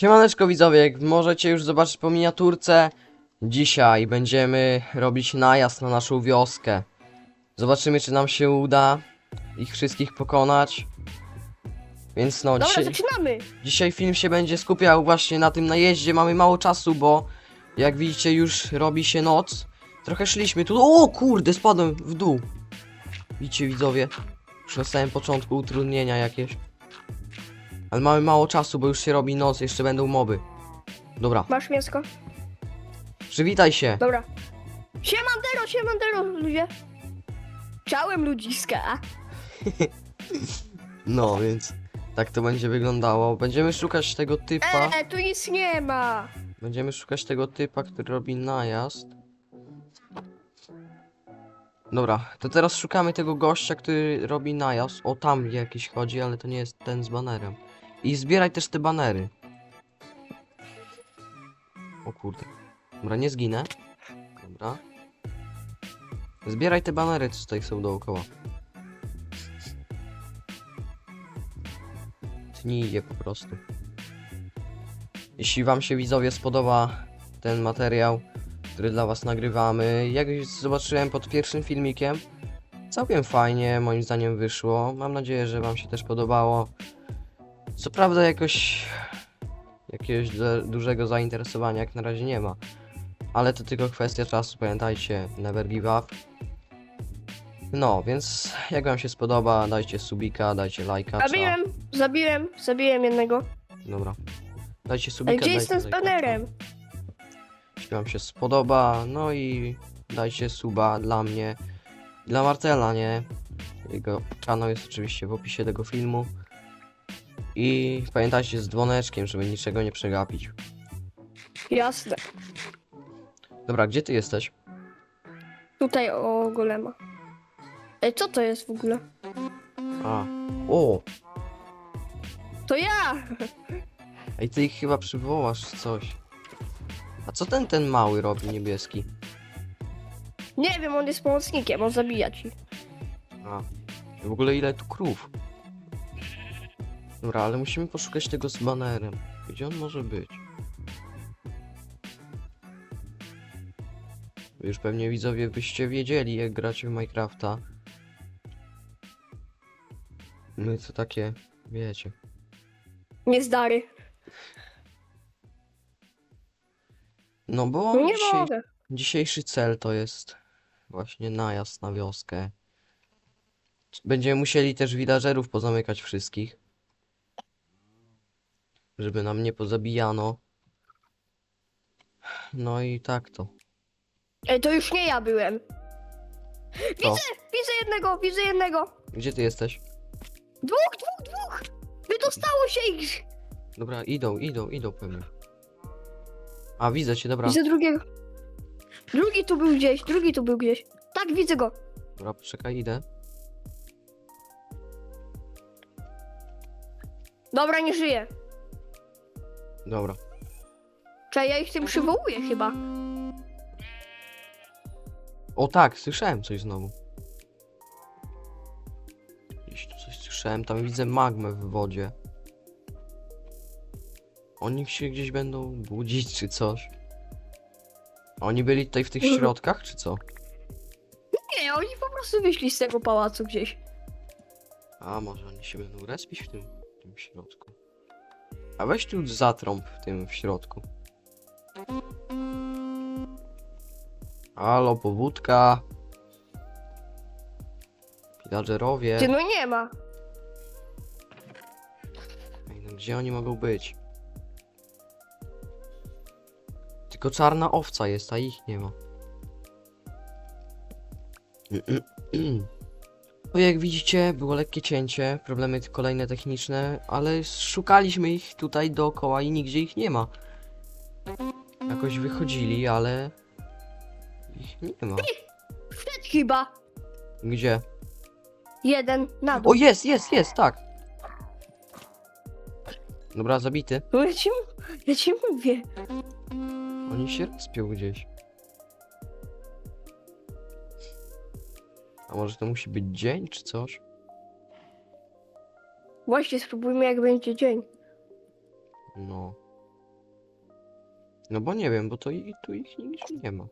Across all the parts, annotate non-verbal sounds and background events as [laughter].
Siemaneczko widzowie, jak możecie już zobaczyć po miniaturce, dzisiaj będziemy robić najazd na naszą wioskę. Zobaczymy czy nam się uda ich wszystkich pokonać. Więc no, Dobra, dzisiaj, zaczynamy! dzisiaj film się będzie skupiał właśnie na tym najeździe, mamy mało czasu, bo jak widzicie już robi się noc. Trochę szliśmy tu, o kurde, spadłem w dół. Widzicie widzowie, już na samym początku utrudnienia jakieś. Ale mamy mało czasu, bo już się robi noc, jeszcze będą moby. Dobra, Masz mięsko? przywitaj się. Dobra. Siemandero, siemandero, ludzie. Ciałem ludziska. [laughs] No, więc tak to będzie wyglądało. Będziemy szukać tego typa. Eee, tu nic nie ma. Będziemy szukać tego typa, który robi najazd. Dobra, to teraz szukamy tego gościa, który robi najazd. O, tam jakiś chodzi, ale to nie jest ten z banerem. I zbieraj też te banery. O kurde. Dobra, nie zginę. Dobra. Zbieraj te banery, co tutaj są dookoła. Tnij je po prostu. Jeśli wam się widzowie spodoba ten materiał, który dla was nagrywamy, jak zobaczyłem pod pierwszym filmikiem, całkiem fajnie moim zdaniem wyszło. Mam nadzieję, że wam się też podobało. Co prawda jakoś jakiegoś du- dużego zainteresowania jak na razie nie ma. Ale to tylko kwestia czasu, pamiętajcie, never give up. No, więc jak wam się spodoba, dajcie subika, dajcie lajka. trzeba- Zabiłem, zabiłem, zabiłem jednego. Dobra. Dajcie subika, gdzie jestem z banerem? Jeśli wam się spodoba, no i dajcie suba dla mnie, dla Marcela, nie? Jego kanał jest oczywiście w opisie tego filmu. I pamiętajcie z dzwoneczkiem, żeby niczego nie przegapić. Jasne. Dobra, gdzie ty jesteś? Tutaj o golema. Ej, co to jest w ogóle? A. O! To ja! Ej, ty ich chyba przywołasz coś. A co ten ten mały robi niebieski? Nie wiem, on jest pomocnikiem, on zabija ci. A. W ogóle ile tu krów? Dobra, ale musimy poszukać tego z banerem. Gdzie on może być? Już pewnie widzowie byście wiedzieli, jak gracie w Minecrafta. My to takie, wiecie. Niezdary. No bo No nie dzisiaj, mogę. dzisiejszy cel to jest właśnie najazd na wioskę. Będziemy musieli też villagerów pozamykać wszystkich. Żeby nam nie pozabijano. No i tak to. Ej, to już nie ja byłem. Co? Widzę jednego, widzę jednego. Gdzie ty jesteś? Dwóch, dwóch, dwóch! Wydostało się ich! Dobra, idą, idą, idą pewnie. A, widzę cię, dobra. Widzę drugiego. Drugi tu był gdzieś, drugi tu był gdzieś. Tak, widzę go. Dobra, poczekaj, idę. Dobra, nie żyje. Dobra. Czekaj, ja ich tym przywołuję chyba. O tak, słyszałem coś znowu. Gdzieś tu coś słyszałem, tam widzę magmę w wodzie. Oni się gdzieś będą budzić czy coś. Oni byli tutaj w tych Mhm. środkach, czy co? Nie, oni po prostu wyszli z tego pałacu gdzieś. A, może oni się będą respić w tym, w tym środku. A weź tu zatrąb w tym w środku. Halo, powódka. Pillagerowie. Ty no nie ma. Ej, no gdzie oni mogą być? Tylko czarna owca jest, a ich nie ma. [clears throat] Jak widzicie, było lekkie cięcie, problemy kolejne techniczne, ale szukaliśmy ich tutaj dookoła i nigdzie ich nie ma. Jakoś wychodzili, ale ich nie ma. Wszedł chyba. Gdzie? Jeden na dół. O, jest, jest, jest, tak. Dobra, zabity. No ja ci, ja ci mówię. Oni się respią gdzieś. A może to musi być dzień czy coś? Właśnie spróbujmy jak będzie dzień. No. No bo nie wiem, bo to i tu ich nigdzie nie ma.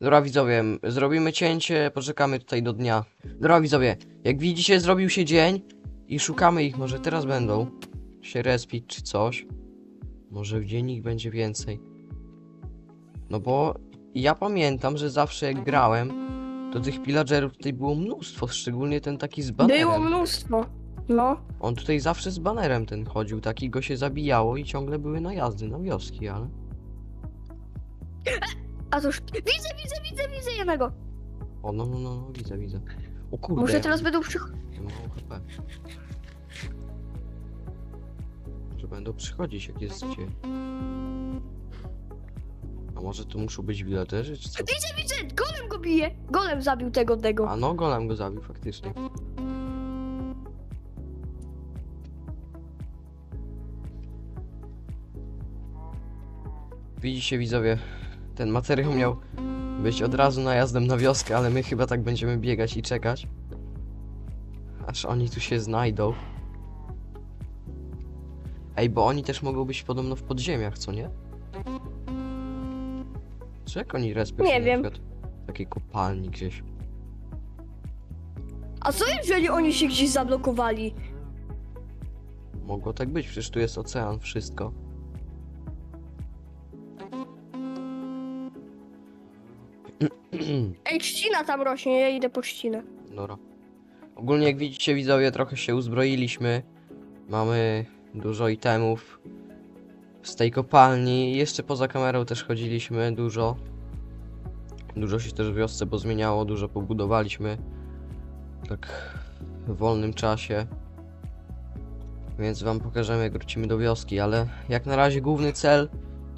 Dobra widzowie, m, zrobimy cięcie, poczekamy tutaj do dnia. Dobra widzowie, jak widzicie zrobił się dzień i szukamy ich, może teraz będą się respić czy coś. Może w dzień ich będzie więcej. No bo ja pamiętam, że zawsze jak grałem, to tych pillagerów tutaj było mnóstwo, szczególnie ten taki z banerem. Było mnóstwo. No. On tutaj zawsze z banerem ten chodził, taki go się zabijało i ciągle były najazdy na wioski, ale... A cóż, widzę, widzę, widzę, widzę jednego. O, no, no, no, no widzę, widzę. O kurde. Może teraz będą przychodzić. Mało HP. Może będą przychodzić, jak jest dzień. Może tu muszą być villagerzy, czy co? Widzę, widzę, golem go bije. Golem zabił tego, tego. A no, golem go zabił faktycznie. Widzicie widzowie, ten materiał miał być od razu najazdem na wioskę, ale my chyba tak będziemy biegać i czekać. Aż oni tu się znajdą. Ej, bo oni też mogą być podobno w podziemiach, co nie? Czy jak oni respią Nie się na wiem. przykład w takiej kopalni gdzieś? A co jeżeli oni się gdzieś zablokowali? Mogło tak być, przecież tu jest ocean, wszystko. [clears throat] Ej, trzcina tam rośnie, ja idę po trzcinę. Dobra. Ogólnie jak widzicie widzowie, trochę się uzbroiliśmy. Mamy dużo itemów z tej kopalni. Jeszcze poza kamerą też chodziliśmy dużo. Dużo się też w wiosce pozmieniało, dużo pobudowaliśmy. Tak w wolnym czasie. Więc wam pokażemy jak wrócimy do wioski, ale jak na razie główny cel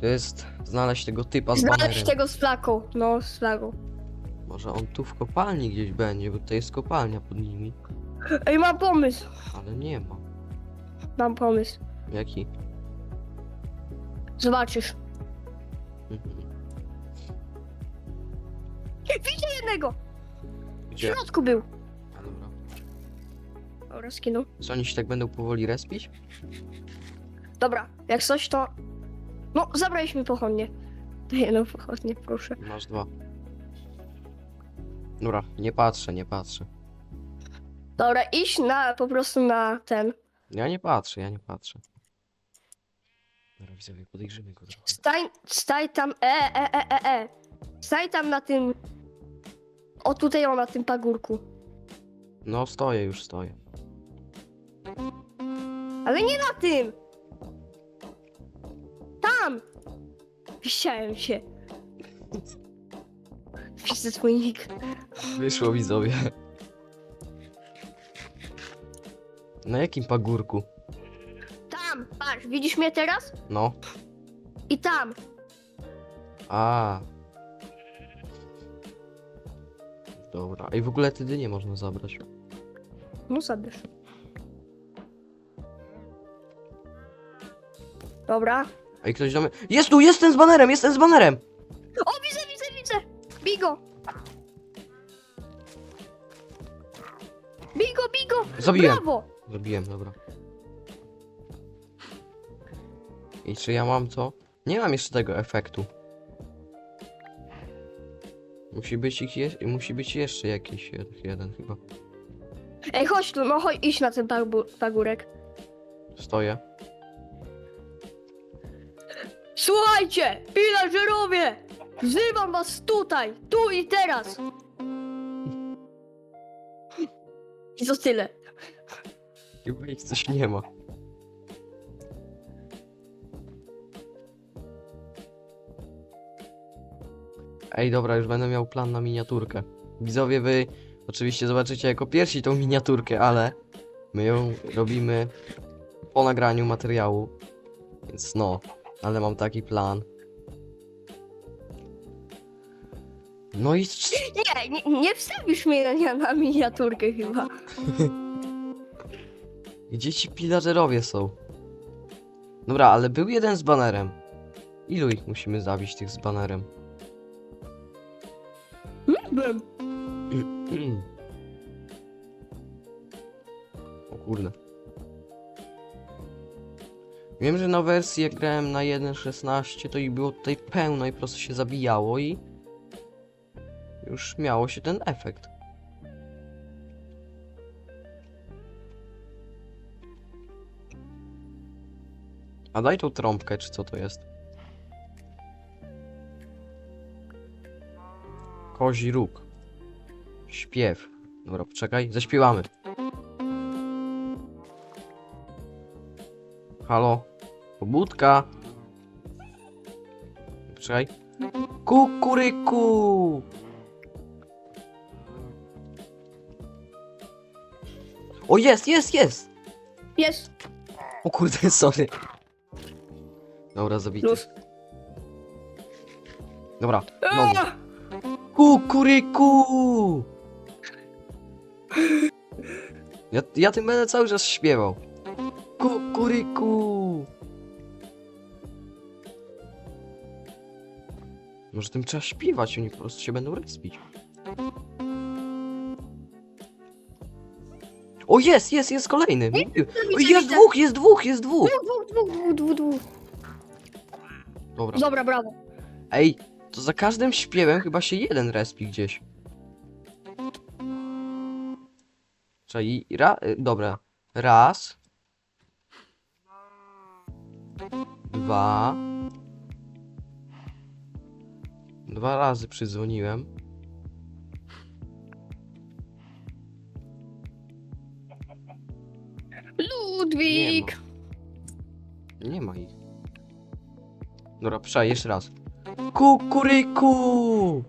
to jest znaleźć tego typa z Znaleźć banerem. tego z flagą. No, z flagą. Może on tu w kopalni gdzieś będzie, bo tutaj jest kopalnia pod nimi. Ej, mam pomysł. Ale nie ma. Mam pomysł. Jaki? Zobaczysz. Mhm. Widzę jednego. W Gdzie? środku był. A, dobra. Dobra, skinął. Co oni się tak będą powoli respić? Dobra, jak coś to... No, zabraliśmy pochodnie. Jedną pochodnie, proszę. Masz dwa. Dobra, nie patrzę, nie patrzę. Dobra, iść na, po prostu na ten. Ja nie patrzę, ja nie patrzę. Dobra, widzowie, podejrzymy go trochę. Stań, staj tam, e, e, e, e, e. Staj tam na tym... O, tutaj o, na tym pagórku. No, stoję, już stoję. Ale nie na tym! Tam! Wisiałem się. Widzę twój nick. Wyszło, widzowie. Na jakim pagórku? Widzisz mnie teraz? No. I tam. A. Dobra. I w ogóle wtedy nie można zabrać. No zabierz. Dobra. Ej, ktoś do mnie... Jest tu, jest ten z banerem, jest ten z banerem! O, widzę, widzę, widzę! Bigo! Bigo, bigo! Zabiłem. Brawo! Zabiłem, dobra. I czy ja mam to? Nie mam jeszcze tego efektu. Musi być ich je... musi być jeszcze jakiś jed- jeden chyba. Ej, chodź tu, no chodź, idź na ten pagu- pagórek. Stoję. Słuchajcie, pillagerowie! Wzywam was tutaj, tu i teraz! I to tyle. Chyba ich coś nie ma. Ej, dobra, już będę miał plan na miniaturkę. Widzowie, wy oczywiście zobaczycie jako pierwsi tą miniaturkę, ale my ją robimy po nagraniu materiału. Więc no, ale mam taki plan. No i Nie, nie, nie wstawisz mnie na, na miniaturkę chyba. [laughs] Gdzie ci pillagerowie są? Dobra, ale był jeden z banerem. Ilu ich musimy zabić, tych z banerem? Byłem. o kurde. Wiem, że na wersji jak grałem na 1.16 to ich było tutaj pełno i po prostu się zabijało i już miało się ten efekt. A daj tą trąbkę, czy co to jest? Kozi róg. Śpiew. Dobra, poczekaj, zaśpiewamy. Halo? Pobudka? Poczekaj. Kukuryku! O, jest, jest, jest! Jest, O kurde, [laughs] sorry. Dobra, zabity. plus. Dobra, znowu. Aaa! Kukuryku! Ja, ja tym będę cały czas śpiewał. Kukuryku! Może tym trzeba śpiewać, oni po prostu się będą respić. O, jest, jest, jest kolejny! O, jest dwóch, jest dwóch, jest dwóch! Dwóch, dwóch, dwóch, dwóch, dwóch. Dobra. Dobra, brawo. Ej, to za każdym śpiewem chyba się jeden respi gdzieś. Czyli ra... y, Dobra. Raz. Dwa. Dwa razy przydzwoniłem. Ludwik. Nie ma ich. Dobra, przej, jeszcze raz. Kukuryku!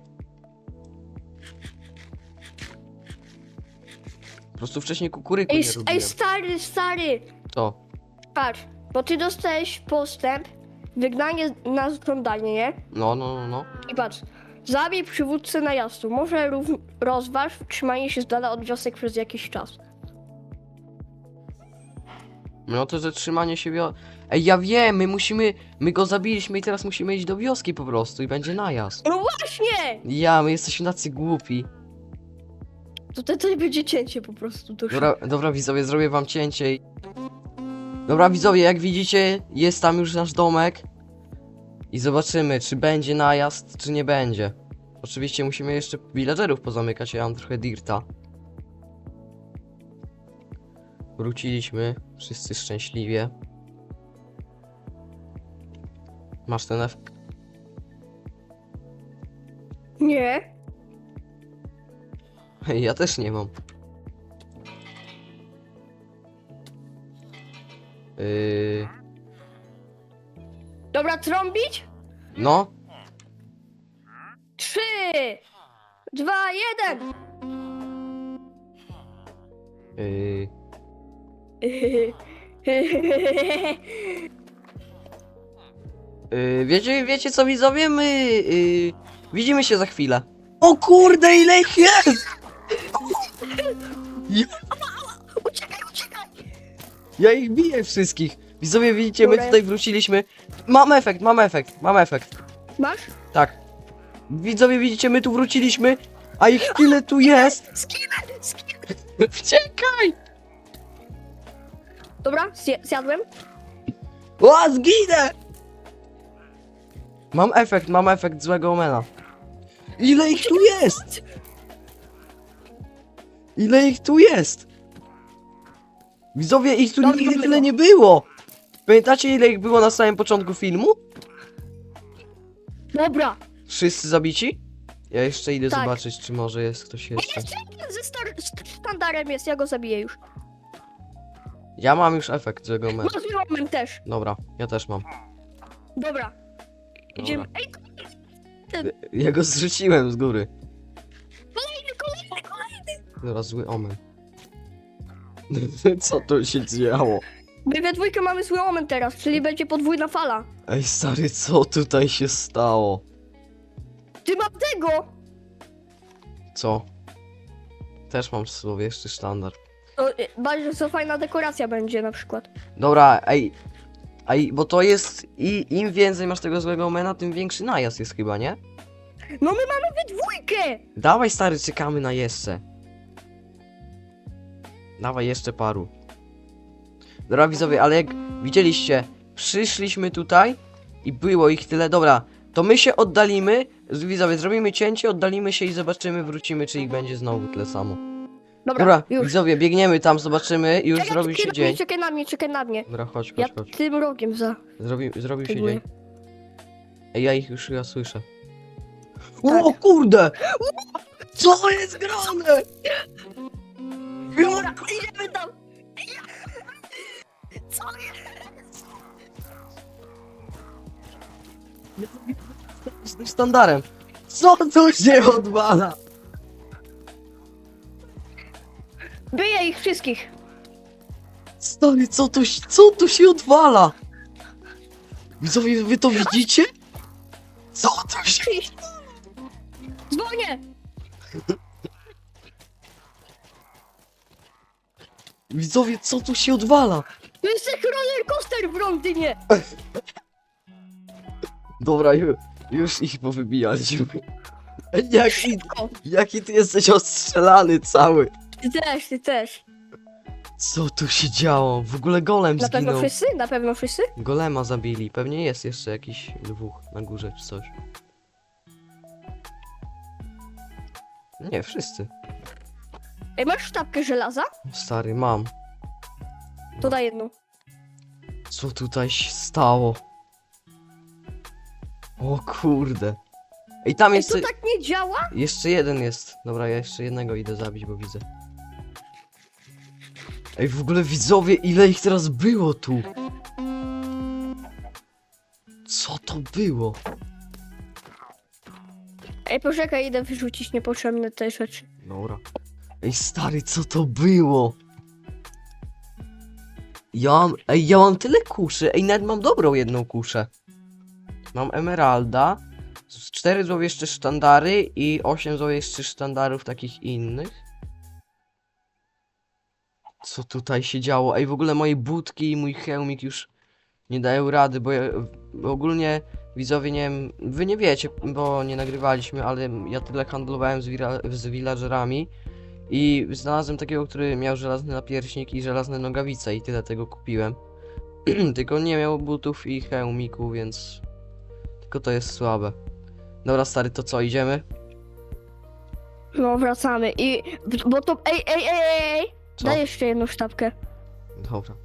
Po prostu wcześniej kukuryku Ej, nie s- robiłem. ej, stary, stary. Co? Patrz, bo ty dostałeś postęp, wygnanie na żądanie, nie? No, no, no, no. I patrz, zabij przywódcę najazdu. Może rozważ trzymanie się z dala od wiosek przez jakiś czas. No to zatrzymanie się wio... Ej, ja wiem, my musimy... My go zabiliśmy i teraz musimy iść do wioski po prostu i będzie najazd. No właśnie! Ja, my jesteśmy tacy głupi. Tutaj, tutaj będzie cięcie po prostu. To Dobra, dobra widzowie, zrobię wam cięcie i... Dobra widzowie, jak widzicie, jest tam już nasz domek. I zobaczymy, czy będzie najazd, czy nie będzie. Oczywiście musimy jeszcze villagerów pozamykać, ja mam trochę dirta. Wróciliśmy, wszyscy szczęśliwie. Masz ten F... Nie. [laughs] Ja też nie mam. Yy... Dobra, trąbić? No, Trzy, dwa, jeden. yy... Yy, [laughs] wiecie, wiecie co widzowie, my yy, widzimy się za chwilę. O kurde, ile ich jest! Ja, uciekaj, uciekaj. ja ich biję wszystkich. Widzowie, widzicie, my tutaj wróciliśmy. Mam efekt, mam efekt, mam efekt. Masz? Tak. Widzowie, widzicie, my tu wróciliśmy, a ich tyle tu jest. Skinę, skinę. [laughs] Uciekaj! Dobra, zje- zjadłem. O, zginę! Mam efekt, mam efekt złego omena. Ile ich tu jest? Ile ich tu jest? Widzowie, ich tu Dobrze nigdy tyle nie było. Pamiętacie ile ich było na samym początku filmu? Dobra. Wszyscy zabici? Ja jeszcze idę Tak. zobaczyć, czy może jest ktoś jeszcze. Ze star- st- sztandarem jest, ja go zabiję już. Ja mam już efekt złego omena. Masz moment też. Dobra, ja też mam. Dobra. Idziemy. Ej, Ja go zrzuciłem z góry. kolejny, kolejny, kolejny. Dobra, zły omen. [laughs] Co tu się działo? My we dwójkę mamy zły moment teraz, czyli będzie podwójna fala. Ej stary, co tutaj się stało? Ty mam tego! Co? Też mam w słowie jeszcze sztandar. To y, bardzo fajna dekoracja będzie na przykład. Dobra, ej. Ej, bo to jest. I, Im więcej masz tego złego omena, tym większy najazd jest chyba, nie? No my mamy we dwójkę! Dawaj stary, czekamy na jeszcze. Dawaj jeszcze paru. Dobra widzowie, ale jak widzieliście, przyszliśmy tutaj i było ich tyle. Dobra, to my się oddalimy. z- Widzowie, zrobimy cięcie, oddalimy się i zobaczymy, wrócimy, czy ich będzie znowu tyle samo. Dobra, Dobra, już. widzowie, biegniemy tam, zobaczymy i już Czekaj, zrobi się czekaj na mnie, dzień. czekaj na mnie, czekaj na mnie. Dobra, chodź, Ja chodź, chodź. tym rogiem za... Zrobi, zrobił się Próbuję. dzień. Ej, ja ich już ja słyszę. Tak. O kurde! Co jest grane? Dobra, idziemy tam! Co jest? Z tym sztandarem. Co tu się odwala? Byję ich wszystkich! Stary, co tu, się- co tu się odwala? Widzowie, wy to widzicie? Co tu się... Dzwonię! Widzowie, co tu się odwala? To jest jak roller coaster w Londynie! Dobra, ju, już ich powybijaliśmy. [laughs] Jaki, jaki ty jesteś ostrzelany cały. Ty też, ty też. Co tu się działo? W ogóle golem Na pewno zginął. wszyscy? Na pewno wszyscy? Golema zabili. Pewnie jest jeszcze jakiś dwóch na górze czy coś. Nie, wszyscy. Ej, masz sztabkę żelaza? Stary, mam. To daj jedną. Co tutaj się stało? O kurde. Ej, tam Ej, jest... to tak nie działa? Jeszcze jeden jest. Dobra, ja jeszcze jednego idę zabić, bo widzę. Ej, w ogóle widzowie, ile ich teraz było tu? Co to było? Ej, poczekaj, idę wyrzucić niepotrzebne te rzeczy. Dobra. Ej, stary, co to było? Ja mam, ej, ja mam tyle kuszy. Ej, nawet mam dobrą jedną kuszę. Mam emeralda, z cztery złowieszcze sztandary i osiem złowieszczych sztandarów takich innych. Co tutaj się działo? Ej, w ogóle moje budki i mój hełmik już nie dają rady, bo ja, ogólnie widzowie, nie wiem, wy nie wiecie, bo nie nagrywaliśmy, ale ja tyle handlowałem z, z villagerami i znalazłem takiego, który miał żelazny napierśnik i żelazne nogawice i tyle tego kupiłem. [clears throat] Tylko nie miał butów i hełmiku, więc tylko to jest słabe. Dobra, stary, to co, idziemy? No, wracamy i... Bo to... Ej, ej, ej, ej! Co? Daj jeszcze jedną sztabkę. Dobra.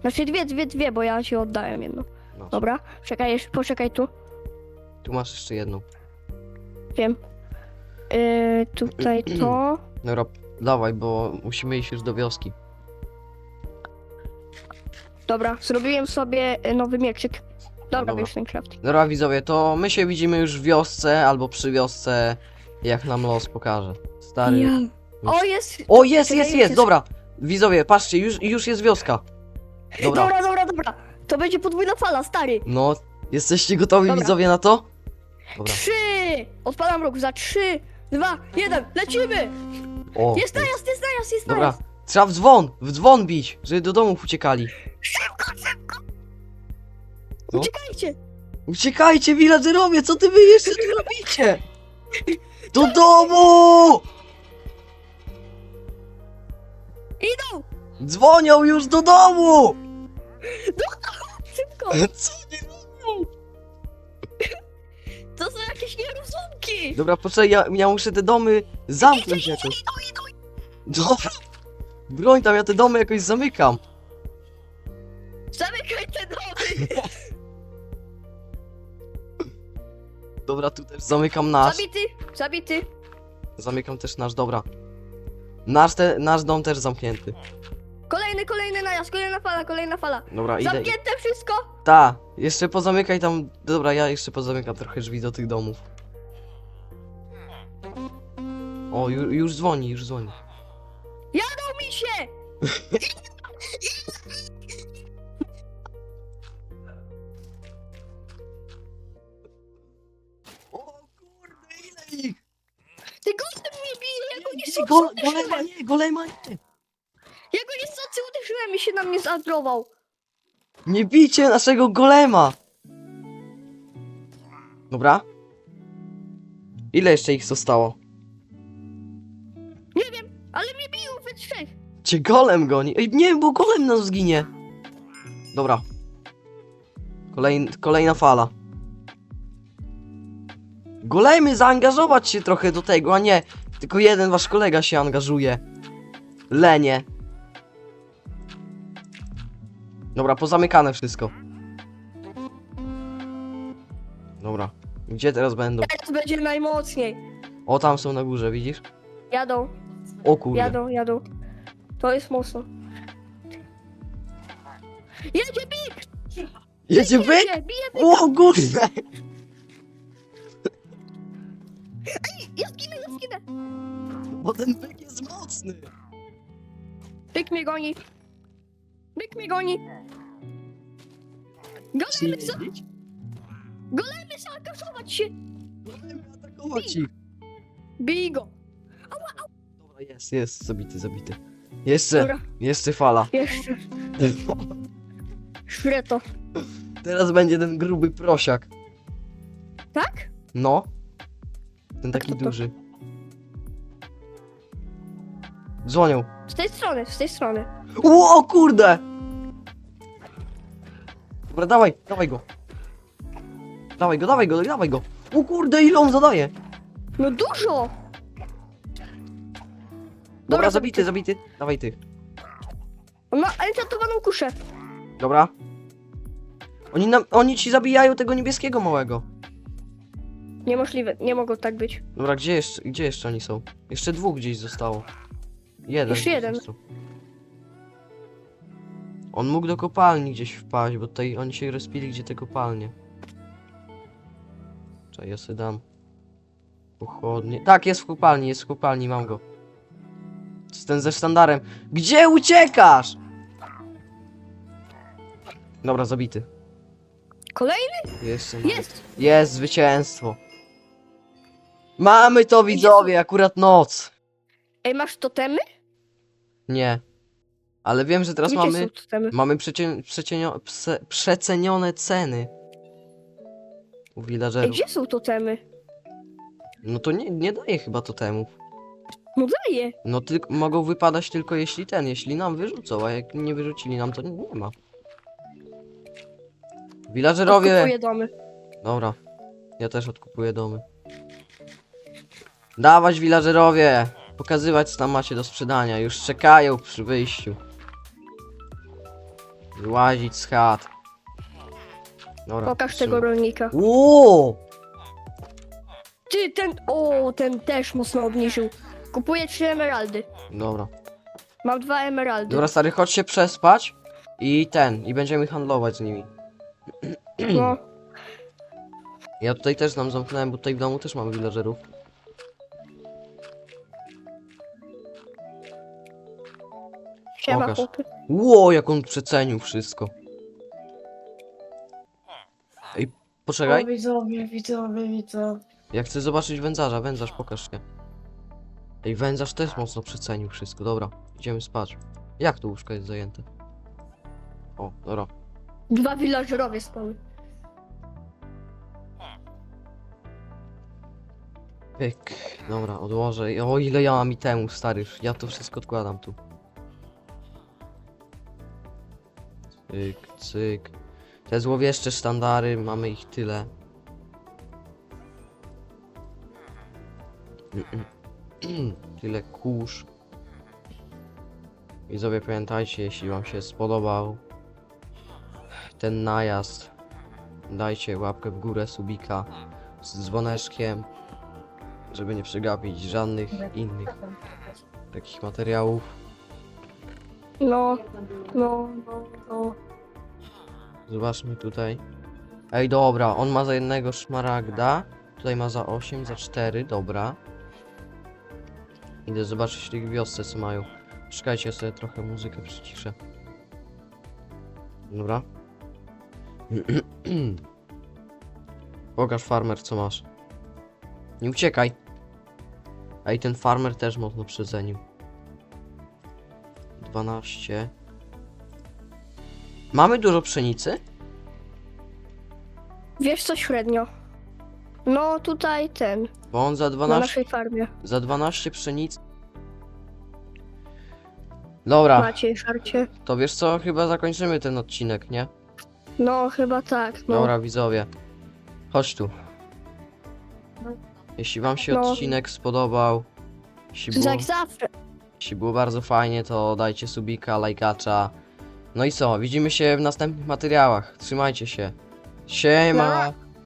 Znaczy dwie, dwie, dwie, bo ja ci oddałem jedną. No. Dobra, czekaj, jeszcze, poczekaj tu. Tu masz jeszcze jedną. Wiem. Yy, tutaj [clears throat] to. Dobra, dawaj, bo musimy iść już do wioski. Dobra, zrobiłem sobie y, nowy mieczyk. Dobra, dobra. wiesz ten crafting. Dobra, widzowie, to my się widzimy już w wiosce albo przy wiosce, jak nam los pokaże. Stary. O, jest! O, jest, Czekaj, jest, jest. dobra. Widzowie, patrzcie, już, już jest wioska. Dobra. Dobra, dobra, dobra. To będzie podwójna fala, stary. No, jesteście gotowi, Dobra. widzowie, na to? Dobra. Trzy! Odpalam rok za trzy, dwa, jeden, lecimy! O, Jest najazd, jest najazd, jest Dobra, najazd! trzeba w dzwon, w dzwon bić, żeby do domów uciekali. Szybko, szybko! Co? Uciekajcie! Uciekajcie, villagerowie, co ty wy jeszcze tu robicie? [laughs] Do domu! Idą! Dzwonią już do domu! Szybko! [laughs] Co nie robią? To są jakieś nierozumki! Dobra, poczekaj, ja, ja muszę te domy zamknąć jakoś. Dobra. Broń tam, ja te domy jakoś zamykam. Zamykaj te domy! Dobra, tu też zamykam nasz. Zabity, zabity. Zamykam też nasz, dobra. Nasz, te, nasz dom też zamknięty. Kolejny, kolejny najazd, kolejna fala, kolejna fala. Dobra, idę. Zamknięte wszystko! Ta, jeszcze pozamykaj tam. Dobra, ja jeszcze pozamykam trochę drzwi do tych domów. O, ju, już dzwoni, już dzwoni. Jadą mi się! [laughs] nie Go, golema nie, golema nie! Ja go nie chcący uderzyłem i się na mnie zaadrował. Nie bijcie naszego golema! Dobra. Ile jeszcze ich zostało? Nie wiem, ale mnie biją we trzech. Cię golem goni. Ej, nie, bo golem nas zginie. Dobra. Kolejn, kolejna fala. Golejmy, zaangażować się trochę do tego, a nie tylko jeden wasz kolega się angażuje. Lenie. Dobra, pozamykane wszystko. Dobra. Gdzie teraz będą? Teraz będzie najmocniej. O, tam są na górze, widzisz? Jadą, O kurde. jadą, jadą. To jest mocno. Jedzie! Jedzie? Jedzie, bije, bije! O kurde! Mocny. Byk mnie goni. Byk mnie goni. Golemy, za, golemy, zaangażować się! Golejmy atakować ich. Bij go! Dobra, jest, jest, zabity, zabity. Jeszcze, Dobra, jeszcze fala. jeszcze. [laughs] Szreto. Teraz będzie ten gruby prosiak. Tak? No. Ten taki kto to? duży. Dzwonią. Z tej strony, z tej strony. O, o kurde! Dobra, dawaj, dawaj go. Dawaj go, dawaj go, dawaj go. O kurde, ile on zadaje? No dużo! Dobra, Dobra, zabity, zabity. Dawaj ty. On ma enchatowaną kuszę. Dobra. Oni, nam, oni ci zabijają tego niebieskiego małego. Niemożliwe, nie mogą tak być. Dobra, gdzie jeszcze, gdzie jeszcze oni są? Jeszcze dwóch gdzieś zostało. Jeden. Jeszcze jeden. On mógł do kopalni gdzieś wpaść, bo tutaj oni się rozpili gdzie te kopalnie. Czekaj, ja sobie dam. Pochodnie. Tak, jest w kopalni, jest w kopalni, mam go. Jest ten ze sztandarem. Gdzie uciekasz? Dobra, zabity. Kolejny? Jeszcze. Jest! Jest zwycięstwo. Mamy to widzowie, akurat noc. Ej, masz totemy? Nie. Ale wiem, że teraz Gdzie mamy są totemy? mamy przecie, przecenione ceny. U Ej, villagerów. gdzie są totemy? No to nie, nie daje chyba totemów. No daję. No tylko mogą wypadać tylko jeśli ten, jeśli nam wyrzucą, a jak nie wyrzucili nam to nie, nie ma. Villagerowie! Kupuję domy. Dobra. Ja też odkupuję domy. Dawać villagerowie! Pokazywać co tam macie do sprzedania. Już czekają przy wyjściu. Wyłazić z chat. Dobra. Pokaż tego rolnika. Ło! Ty, ten... O, ten też mocno obniżył. Kupuję trzy emeraldy. Dobra. Mam dwa emeraldy. Dobra stary, chodź się przespać. I ten, i będziemy handlować z nimi. No, [clears throat] Ja tutaj też nam zamknąłem, bo tutaj w domu też mamy villagerów. Siema Pokaż. chłopy. Ło, jak on przecenił wszystko. Ej, poczekaj. O, widzowie, widzowie, widzowie. Ja chcę zobaczyć wędzarza, wędzarz pokaż się. Ej, wędzarz też mocno przecenił wszystko, dobra, idziemy spać. Jak to łóżko jest zajęte? O, dobra. Dwa villagerowie spały. Pyk, dobra, odłożę. O, ile ja mam itemu, stary, ja to wszystko odkładam tu. Cyk, cyk. Te złowieszcze sztandary, mamy ich tyle. [clears throat] Tyle kurz. Widzowie, pamiętajcie, jeśli wam się spodobał ten najazd, dajcie łapkę w górę, subika z dzwoneczkiem, żeby nie przegapić żadnych innych takich materiałów. No, no, no. Zobaczmy tutaj. Ej, dobra, on ma za jednego szmaragda. Tutaj ma za 8, za 4, dobra. Idę zobaczyć w wiosce co mają. Czekajcie, ja sobie trochę muzykę przyciszę. Dobra. [clears throat] Pokaż farmer co masz. Nie uciekaj. Ej, ten farmer też mocno przecenił. 12. Mamy dużo pszenicy? Wiesz co, średnio. No tutaj ten, Bo on za na naszej farmie. za 12 pszenic. Dobra, Macie żarcie. to wiesz co, chyba zakończymy ten odcinek, nie? No chyba tak, no. Dobra, widzowie. Chodź tu. No. Jeśli wam się No. odcinek spodobał, jeśli było, jak zawsze. jeśli było bardzo fajnie, to dajcie subika, lajkacza, no i co? Widzimy się w następnych materiałach. Trzymajcie się. Siema! Tak.